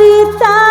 ดีใจ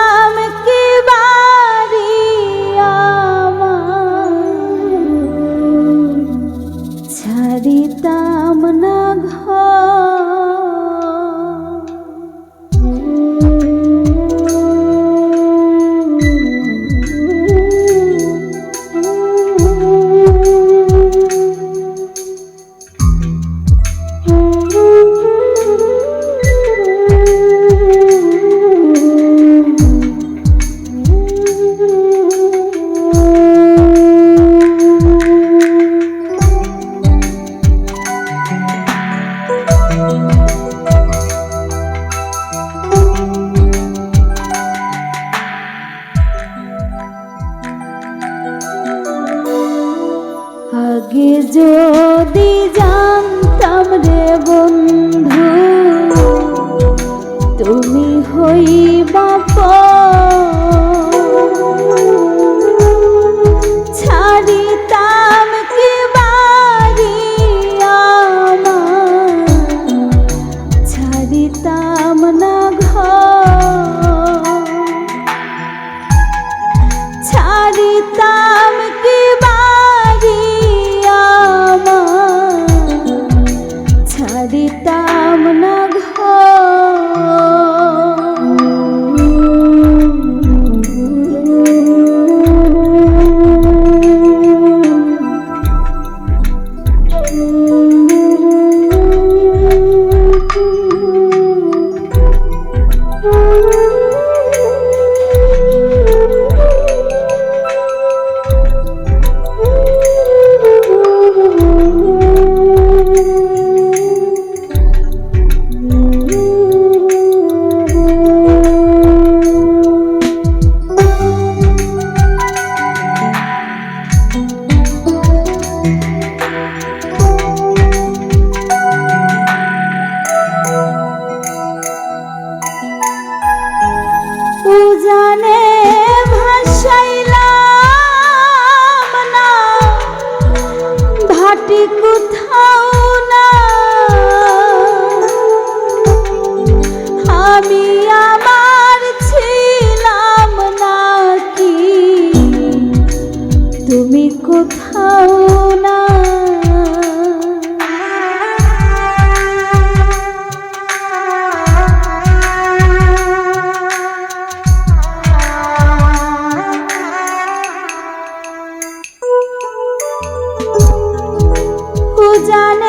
জানতাম you. কোথাও না উজানে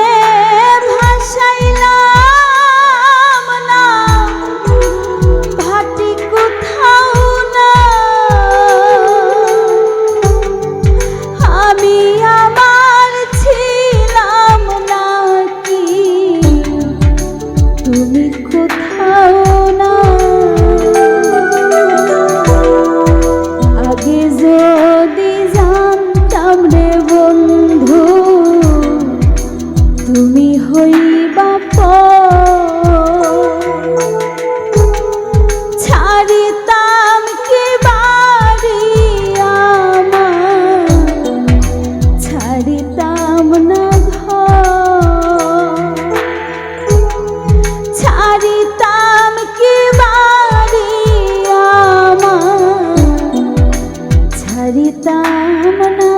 సీతామనా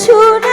শুনে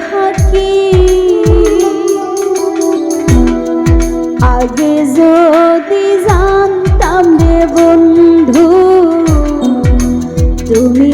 ফাঁকি আগে যদি জানতাম রে বন্ধু তুমি